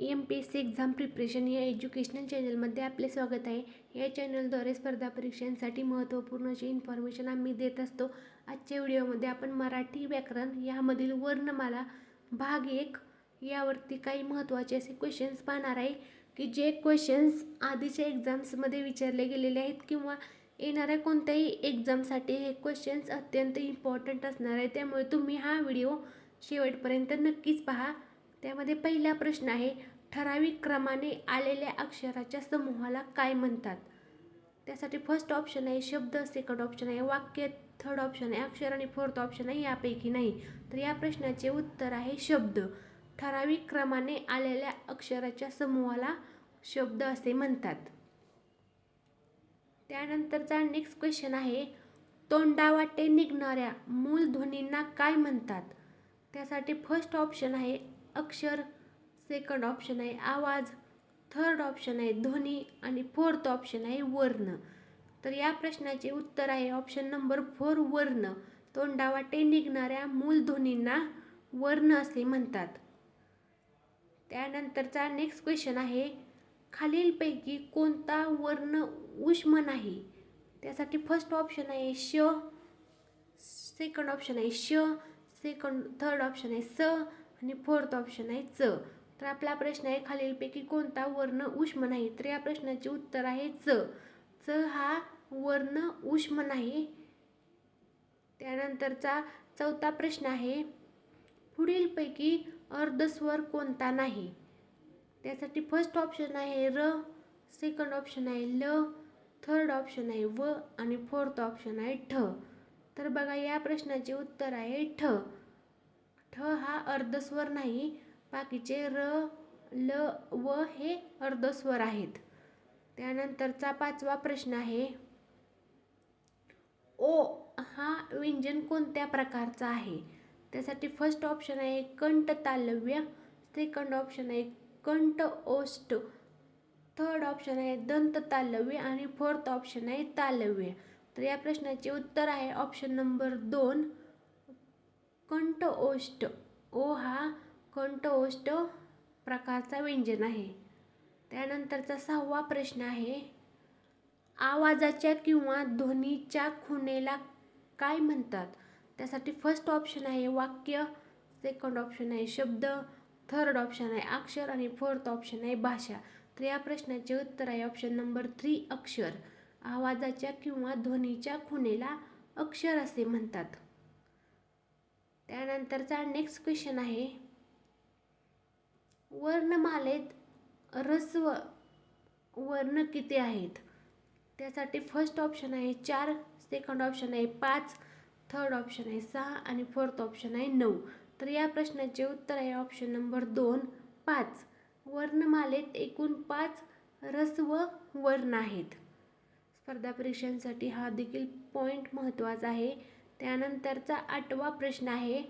M P S C exam preparation या educational चॅनलमध्ये आपले स्वागत आहे. या चॅनलद्वारे स्पर्धा परीक्षांसाठी महत्त्वपूर्ण अशी इन्फॉर्मेशन आम्ही देत असतो. आजच्या व्हिडिओमध्ये आपण मराठी व्याकरण यामधील वर्णमाला भाग एक यावरती काही महत्त्वाचे असे क्वेश्चन्स पाहणार आहे. की जे क्वेश्चन्स आधीच्या एक्झाम्समध्ये विचारले गेलेले आहेत किंवा येणाऱ्या कोणत्याही एक्झामसाठी हे क्वेश्चन्स अत्यंत इम्पॉर्टंट असणार आहे. त्यामुळे तुम्ही हा व्हिडिओ शेवटपर्यंत नक्कीच पहा. त्यामध्ये पहिला प्रश्न आहे ठराविक क्रमाने आलेल्या अक्षराच्या समूहाला काय म्हणतात? त्यासाठी फर्स्ट ऑप्शन आहे शब्द सेकंड ऑप्शन आहे वाक्य थर्ड ऑप्शन आहे अक्षर आणि फोर्थ ऑप्शन आहे यापैकी नाही. तर या प्रश्नाचे उत्तर आहे शब्द. ठराविक क्रमाने आलेल्या अक्षराच्या समूहाला शब्द असे म्हणतात. त्यानंतरचा नेक्स्ट क्वेश्चन आहे तोंडावाटे निघणाऱ्या मूल ध्वनींना काय म्हणतात? त्यासाठी फर्स्ट ऑप्शन आहे अक्षर सेकंड ऑप्शन आहे आवाज थर्ड ऑप्शन आहे ध्वनी आणि फोर्थ ऑप्शन आहे वर्ण. तर या प्रश्नाचे उत्तर आहे ऑप्शन नंबर फोर वर्ण. तोंडावाटे निघणाऱ्या मूल ध्वनींना वर्ण असे म्हणतात. त्यानंतरचा नेक्स्ट क्वेश्चन आहे खालीलपैकी कोणता वर्ण उष्म नाही? त्यासाठी फर्स्ट ऑप्शन आहे श सेकंड ऑप्शन आहे श सेकंड थर्ड ऑप्शन आहे स आणि फोर्थ ऑप्शन आहे च. तर आपला प्रश्न आहे खालीलपैकी कोणता वर्ण उष्म नाही? तर या प्रश्नाचे उत्तर आहे च. च हा वर्ण उष्म नाही. त्यानंतरचा चौथा प्रश्न आहे पुढीलपैकी अर्धस्वर कोणता नाही? त्यासाठी फर्स्ट ऑप्शन आहे र सेकंड ऑप्शन आहे ल थर्ड ऑप्शन आहे व आणि फोर्थ ऑप्शन आहे ठ. तर बघा या प्रश्नाचे उत्तर आहे ठ. ठ हा अर्धस्वर नाही बाकीचे र ल व हे अर्धस्वर आहेत. त्यानंतरचा पाचवा प्रश्न आहे ओ हा व्यंजन कोणत्या प्रकारचा आहे? त्यासाठी फर्स्ट ऑप्शन आहे कंठ तालव्य सेकंड ऑप्शन आहे कंठ ओष्ट थर्ड ऑप्शन आहे दंत तालव्य आणि फोर्थ ऑप्शन आहे तालव्य. तर या प्रश्नाचे उत्तर आहे ऑप्शन नंबर दोन. कंठ ओष्ट ओ हा कंठ ओष्ट प्रकारचा व्यंजन आहे. त्यानंतरचा सहावा प्रश्न आहे आवाजाच्या किंवा ध्वनीच्या खुणेला काय म्हणतात? त्यासाठी फर्स्ट ऑप्शन आहे वाक्य सेकंड ऑप्शन आहे शब्द थर्ड ऑप्शन आहे अक्षर आणि फोर्थ ऑप्शन आहे भाषा. तर या प्रश्नाचे उत्तर आहे ऑप्शन नंबर थ्री अक्षर. आवाजाच्या किंवा ध्वनीच्या खुणेला अक्षर असे म्हणतात. त्यानंतरचा नेक्स्ट क्वेश्चन आहे. वर्णमालेत रस्व वर्ण किती आहेत? त्यासाठी फर्स्ट ऑप्शन आहे चार सेकंड ऑप्शन आहे पाच थर्ड ऑप्शन आहे सहा आणि फोर्थ ऑप्शन आहे नऊ. तर या प्रश्नाचे उत्तर आहे ऑप्शन नंबर दोन पाच. वर्णमालेत एकूण पाच रस्व वर्ण आहेत. स्पर्धा परीक्षांसाठी हा देखील पॉईंट महत्त्वाचा आहे. त्यानंतरचा आठवा प्रश्न आहे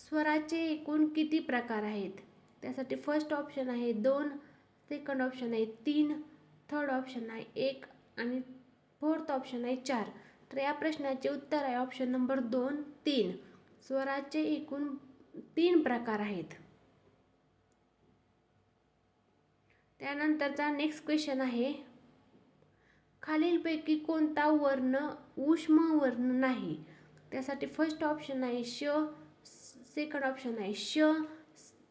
स्वराचे एकूण किती प्रकार आहेत? त्यासाठी फर्स्ट ऑप्शन आहे दोन सेकंड ऑप्शन आहे तीन थर्ड ऑप्शन आहे एक आणि फोर्थ ऑप्शन आहे चार. तर या प्रश्नाचे उत्तर आहे ऑप्शन नंबर दोन तीन. स्वराचे एकूण तीन प्रकार आहेत. त्यानंतरचा नेक्स्ट क्वेश्चन आहे खालीलपैकी कोणता वर्ण उष्म वर्ण नाही? त्यासाठी फर्स्ट ऑप्शन आहे श सेकंड ऑप्शन आहे श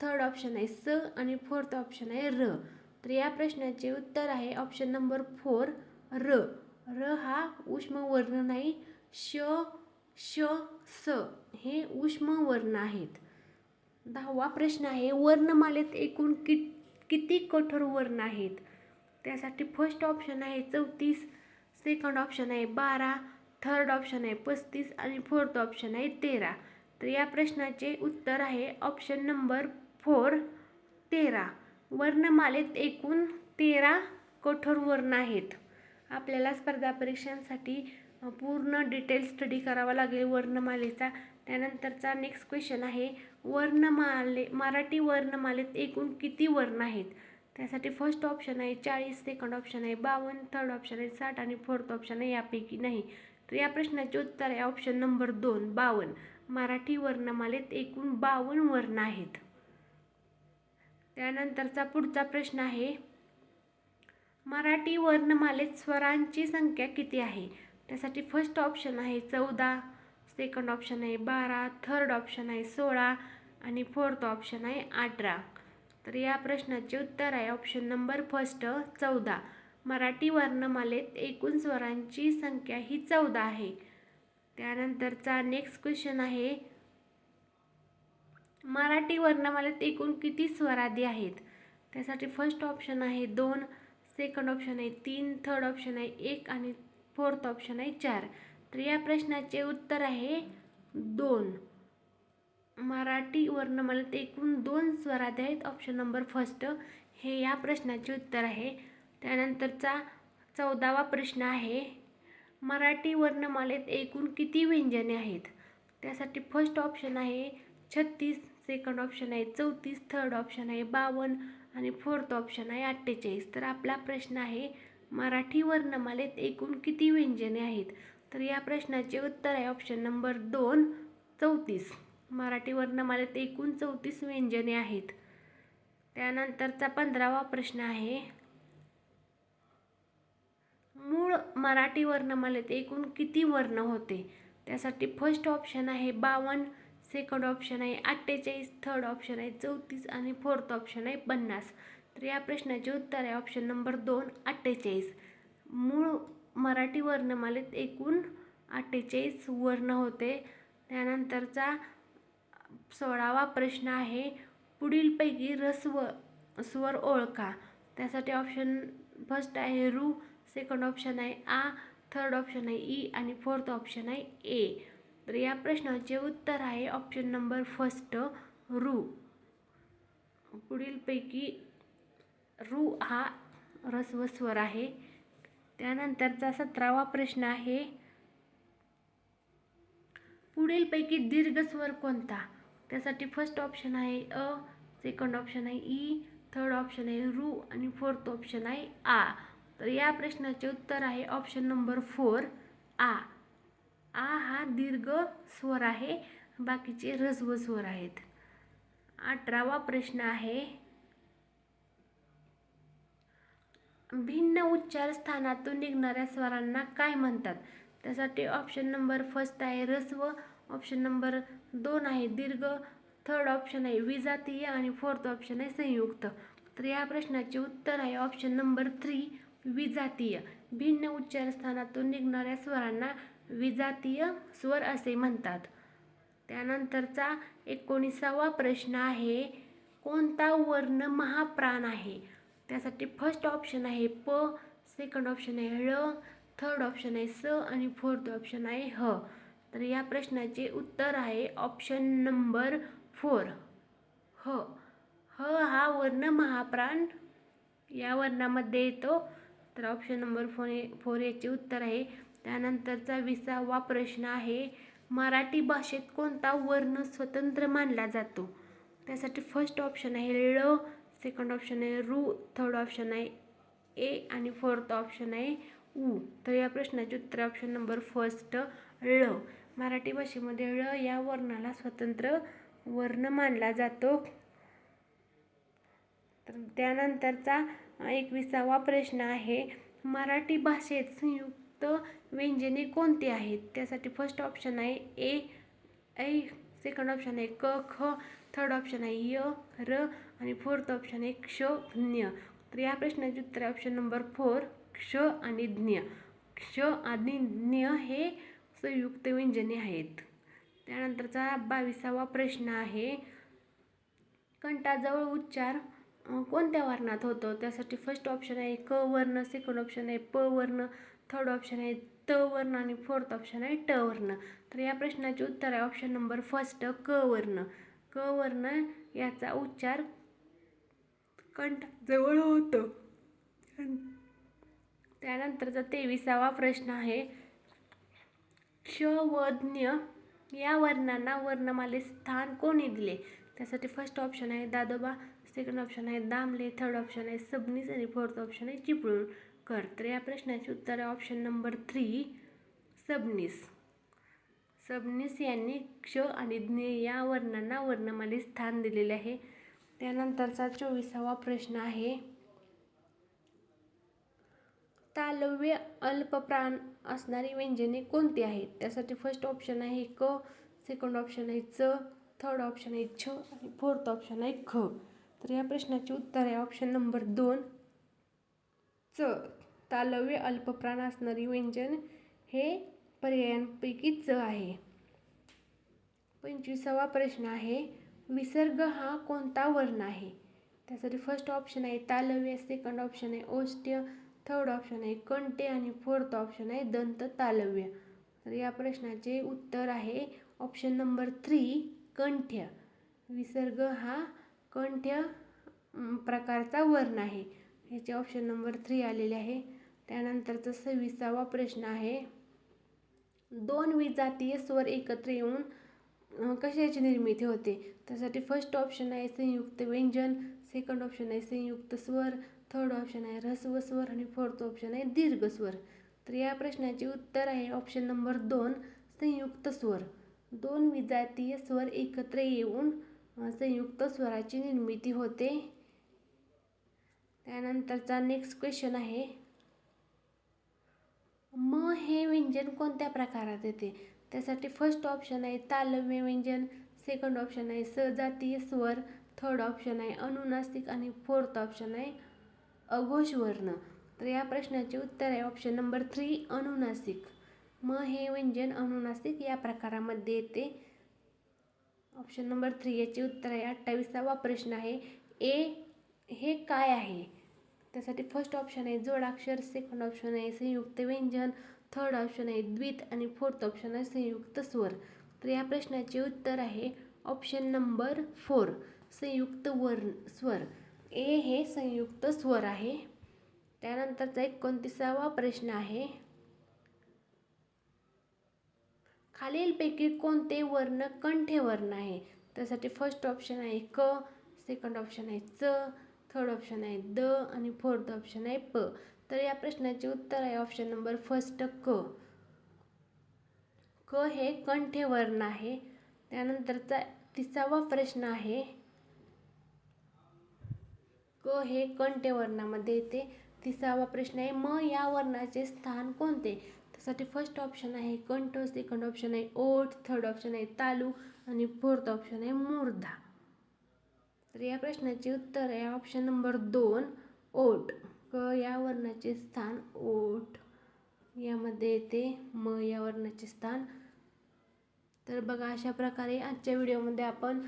थर्ड ऑप्शन आहे स आणि फोर्थ ऑप्शन आहे र. तर या प्रश्नाचे उत्तर आहे ऑप्शन नंबर फोर र. र हा उष्म वर्ण नाही श श स हे उष्म वर्ण आहेत. दहावा प्रश्न आहे वर्णमालेत एकूण कि किती कठोर वर्ण आहेत? त्यासाठी फर्स्ट ऑप्शन आहे चौतीस सेकंड ऑप्शन आहे बारा थर्ड ऑप्शन आहे पस्तीस आणि फोर्थ ऑप्शन आहे तेरा. तर या प्रश्नाचे उत्तर आहे ऑप्शन नंबर फोर तेरा. वर्णमालेत एकूण तेरा कठोर वर्ण आहेत. आपल्याला स्पर्धा परीक्षांसाठी पूर्ण डिटेल स्टडी करावा लागेल वर्णमालेचा. त्यानंतरचा नेक्स्ट क्वेश्चन आहे वर्णमाले मराठी वर्णमालेत एकूण किती वर्ण आहेत? त्यासाठी फर्स्ट ऑप्शन आहे चाळीस सेकंड ऑप्शन आहे बावन्न थर्ड ऑप्शन आहे साठ आणि फोर्थ ऑप्शन आहे यापैकी नाही. तर या प्रश्नाचे उत्तर आहे ऑप्शन नंबर दोन बावन्न मराठी वर्णमालेत एकूण बावन्न वर्ण आहेत. त्यानंतरचा पुढचा प्रश्न आहे मराठी वर्णमालेत स्वरांची संख्या किती आहे? त्यासाठी फर्स्ट ऑप्शन आहे चौदा सेकंड ऑप्शन आहे बारा थर्ड ऑप्शन आहे सोळा आणि फोर्थ ऑप्शन आहे अठरा. तर या प्रश्नाचे उत्तर आहे ऑप्शन नंबर फर्स्ट चौदा. मराठी वर्णमालेत एकूण स्वरांची संख्या ही चौदा आहे. त्यानंतरचा नेक्स्ट क्वेश्चन आहे मराठी वर्णमालेत एकूण किती स्वरादी आहेत? त्यासाठी फर्स्ट ऑप्शन आहे दोन सेकंड ऑप्शन आहे तीन थर्ड ऑप्शन आहे एक आणि फोर्थ ऑप्शन आहे चार. तर या प्रश्नाचे उत्तर आहे दोन. मराठी वर्णमालेत एकूण दोन स्वरादी आहेत. ऑप्शन नंबर फर्स्ट हे या प्रश्नाचे उत्तर आहे. त्यानंतरचा चौदावा प्रश्न आहे मराठी वर्णमालेत एकूण किती व्यंजने आहेत? त्यासाठी फर्स्ट ऑप्शन आहे छत्तीस सेकंड ऑप्शन आहे चौतीस थर्ड ऑप्शन आहे बावन्न आणि फोर्थ ऑप्शन आहे अठ्ठेचाळीस. तर आपला प्रश्न आहे मराठी वर्णमालेत एकूण किती व्यंजने आहेत? तर या प्रश्नाचे उत्तर आहे ऑप्शन नंबर दोन चौतीस. मराठी वर्णमालेत एकूण चौतीस व्यंजने आहेत. त्यानंतरचा पंधरावा प्रश्न आहे मूळ मराठी वर्णमालेत एकूण किती वर्ण होते? त्यासाठी फर्स्ट ऑप्शन आहे बावन्न सेकंड ऑप्शन आहे अठ्ठेचाळीस थर्ड ऑप्शन आहे चौतीस आणि फोर्थ ऑप्शन आहे पन्नास. तर या प्रश्नाचे उत्तर आहे ऑप्शन नंबर दोन अठ्ठेचाळीस. मूळ मराठी वर्णमालेत एकूण अठ्ठेचाळीस वर्ण होते. त्यानंतरचा सोळावा प्रश्न आहे पुढीलपैकी रस्व स्वर ओळखा. त्यासाठी ऑप्शन फर्स्ट आहे रू सेकंड ऑप्शन आहे आ थर्ड ऑप्शन आहे ई आणि फोर्थ ऑप्शन आहे ए तर या प्रश्नाचे उत्तर आहे ऑप्शन नंबर फर्स्ट रू. पुढीलपैकी रू हा रस्व स्वर आहे. त्यानंतरचा सतरावा प्रश्न आहे पुढीलपैकी दीर्घ स्वर कोणता? त्यासाठी फर्स्ट ऑप्शन आहे अ सेकंड ऑप्शन आहे ई थर्ड ऑप्शन आहे रू आणि फोर्थ ऑप्शन आहे आ. तर या प्रश्नाचे उत्तर आहे ऑप्शन नंबर फोर आ. आ हा दीर्घ स्वर आहे बाकीचे ऱ्हस्व स्वर आहेत. अठरावा प्रश्न आहे भिन्न उच्चार स्थानातून निघणाऱ्या स्वरांना काय म्हणतात? त्यासाठी ऑप्शन नंबर फर्स्ट आहे ऱ्हस्व ऑप्शन नंबर दोन आहे दीर्घ थर्ड ऑप्शन आहे विजातीय आणि फोर्थ ऑप्शन आहे संयुक्त. तर या प्रश्नाचे उत्तर आहे ऑप्शन नंबर थ्री विजातीय. भिन्न उच्चारस्थानातून निघणाऱ्या स्वरांना विजातीय स्वर असे म्हणतात. त्यानंतरचा एकोणीसावा प्रश्न आहे कोणता वर्ण महाप्राण आहे? त्यासाठी फर्स्ट ऑप्शन आहे प सेकंड ऑप्शन आहे ळ थर्ड ऑप्शन आहे स आणि फोर्थ ऑप्शन आहे ह. तर या प्रश्नाचे उत्तर आहे ऑप्शन नंबर फोर ह. ह हा वर्ण महाप्राण या वर्णामध्ये येतो. तर ऑप्शन नंबर फोर फोर याचे उत्तर आहे. त्यानंतरचा विसावा प्रश्न आहे मराठी भाषेत कोणता वर्ण स्वतंत्र मानला जातो? त्यासाठी फर्स्ट ऑप्शन आहे ळ सेकंड ऑप्शन आहे रू थर्ड ऑप्शन आहे ए आणि फोर्थ ऑप्शन आहे उ. तर या प्रश्नाचे उत्तर ऑप्शन नंबर फर्स्ट ळ मराठी भाषेमध्ये ळ या वर्णाला स्वतंत्र वर्ण मानला जातो. तर त्यानंतरचा एकविसावा प्रश्न आहे मराठी भाषेत संयुक्त व्यंजने कोणती आहेत? त्यासाठी फर्स्ट ऑप्शन आहे ए ऐ सेकंड ऑप्शन आहे क ख थर्ड ऑप्शन आहे य र आणि फोर्थ ऑप्शन आहे क्ष ज्ञ. तर या प्रश्नाचे उत्तर आहे ऑप्शन नंबर फोर क्ष आणि ज्ञ. क्ष आणि ज्ञ हे संयुक्त व्यंजने आहेत. त्यानंतरचा बावीसावा प्रश्न आहे कंठाजवळ उच्चार कोणत्या वर्णात होतो? त्यासाठी फर्स्ट ऑप्शन आहे क वर्ण सेकंड ऑप्शन आहे प वर्ण थर्ड ऑप्शन आहे त वर्ण आणि फोर्थ ऑप्शन आहे ट वर्ण. तर या प्रश्नाचे उत्तर आहे ऑप्शन नंबर फर्स्ट क वर्ण. क वर्ण याचा उच्चार कंठ जवळ होतो. त्यानंतरचा तेविसावा प्रश्न आहे क्ष व ज्ञ या वर्णांना वर्णमाले स्थान कोणी दिले? त्यासाठी फर्स्ट ऑप्शन आहे दादोबा सेकंड ऑप्शन आहे दामले थर्ड ऑप्शन आहे सबनीस आणि फोर्थ ऑप्शन आहे चिपळूण. कर. तर या प्रश्नाचे उत्तर आहे option number three Sabnis. Sabnis यांनी क्ष आणि ज्ञे या वर्णांना वर्णमाली स्थान दिलेले आहे. त्यानंतरचा चोवीसावा प्रश्न आहे तालव्य अल्पप्राण असणारी व्यंजने कोणती आहेत? त्यासाठी फर्स्ट ऑप्शन आहे क सेकंड ऑप्शन आहे च थर्ड ऑप्शन आहे छ आणि फोर्थ ऑप्शन आहे ख. तर या प्रश्नाचे उत्तर आहे. ऑप्शन नंबर दोन. च. तालव्य अल्पप्राण असणारी व्यंजन हे पर्यायांपैकी च आहे. पंचवीसावा प्रश्न आहे विसर्ग हा कोणता वर्ण आहे? त्यासाठी फर्स्ट ऑप्शन आहे तालव्य सेकंड ऑप्शन आहे ओष्ट्य थर्ड ऑप्शन आहे कंटे आणि फोर्थ ऑप्शन आहे दंत तालव्य. तर या प्रश्नाचे उत्तर आहे ऑप्शन नंबर थ्री कंठ्य. विसर्ग हा कोणत्या प्रकारचा वर्ण आहे? ह्याचे ऑप्शन नंबर थ्री आलेले आहे. त्यानंतरचा सव्वीसावा प्रश्न आहे. दोन विजातीय स्वर एकत्र येऊन कशाची निर्मिती होते? त्यासाठी फर्स्ट ऑप्शन आहे संयुक्त व्यंजन सेकंड ऑप्शन आहे संयुक्त स्वर थर्ड ऑप्शन आहे ऱ्हस्व स्वर आणि फोर्थ ऑप्शन आहे दीर्घ स्वर. तर या प्रश्नाचे उत्तर आहे ऑप्शन नंबर दोन संयुक्त स्वर. दोन विजातीय स्वर एकत्र येऊन संयुक्त स्वराची निर्मिती होते. त्यानंतरचा नेक्स्ट क्वेश्चन आहे. म हे व्यंजन कोणत्या प्रकारात येते? त्यासाठी फर्स्ट ऑप्शन आहे तालव्य व्यंजन सेकंड ऑप्शन आहे सजातीय स्वर थर्ड ऑप्शन आहे अनुनासिक आणि फोर्थ ऑप्शन आहे अघोष वर्ण. तर या प्रश्नाचे उत्तर आहे ऑप्शन नंबर थ्री अनुनासिक. म हे व्यंजन अनुनासिक या प्रकारामध्ये येते. ऑप्शन नंबर थ्री याचे उत्तर आहे अठ्ठावीसावा प्रश्न आहे. ए हे काय आहे? त्यासाठी फर्स्ट ऑप्शन आहे जोडाक्षर सेकंड ऑप्शन आहे संयुक्त व्यंजन थर्ड ऑप्शन आहे द्वित आणि फोर्थ ऑप्शन आहे संयुक्त स्वर. तर या प्रश्नाचे उत्तर आहे ऑप्शन नंबर फोर संयुक्त वर्ण स्वर. ए हे संयुक्त स्वर आहे. त्यानंतरचा एकोणतीसावा प्रश्न आहे. खालीलपैकी कोणते वर्ण कंठे वर्ण आहे? त्यासाठी फर्स्ट ऑप्शन आहे क सेकंड ऑप्शन आहे च थर्ड ऑप्शन आहे द आणि फोर्थ ऑप्शन आहे प. तर या प्रश्नाचे उत्तर आहे ऑप्शन नंबर फर्स्ट क. क हे कंठे वर्ण आहे. त्यानंतरचा तिसावा प्रश्न आहे. क हे कंठे वर्णामध्ये येते. तिसावा प्रश्न आहे म या वर्णाचे स्थान कोणते? त्यासाठी फर्स्ट ऑप्शन आहे कंठ सेकंड ऑप्शन आहे ओठ थर्ड ऑप्शन आहे तालू आणि फोर्थ ऑप्शन आहे मूर्धा तर या प्रश्नाचे उत्तर आहे ऑप्शन नंबर दोन ओठ क या वर्णाचे स्थान ओठ यामध्ये येते म या वर्णाचे स्थान. तर बघा अशा प्रकारे आजच्या व्हिडिओमध्ये आपण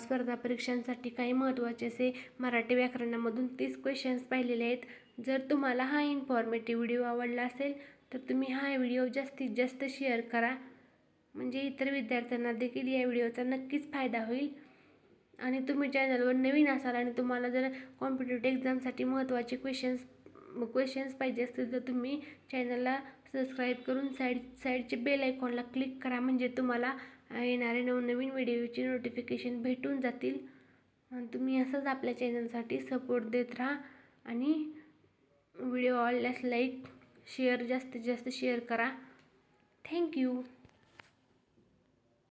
स्पर्धा परीक्षांसाठी काही महत्त्वाचे असे मराठी व्याकरणामधून तीस क्वेश्चन्स पाहिलेले आहेत. जर तुम्हाला हा इन्फॉर्मेटिव्ह व्हिडिओ आवडला असेल तर तुम्ही हा व्हिडिओ जास्तीत जास्त शेअर करा. म्हणजे इतर विद्यार्थ्यांना देखील या व्हिडिओचा नक्कीच फायदा होईल. आणि तुम्ही चॅनलवर नवीन असाल आणि तुम्हाला जर कॉम्पिटेटिव्ह एक्झामसाठी महत्त्वाचे क्वेश्चन्स क्वेश्चन्स पाहिजे असतील तर तुम्ही चॅनलला सबस्क्राईब करून साईड साईडचे बेल आयकॉनला क्लिक करा. म्हणजे तुम्हाला येणारे नवनवीन व्हिडिओची नोटिफिकेशन भेटून जातील. आणि तुम्ही असंच आपल्या चॅनलसाठी सपोर्ट देत राहा. आणि व्हिडिओ आवडल्यास लाईक शेअर जास्तीत जास्त शेअर करा. थँक्यू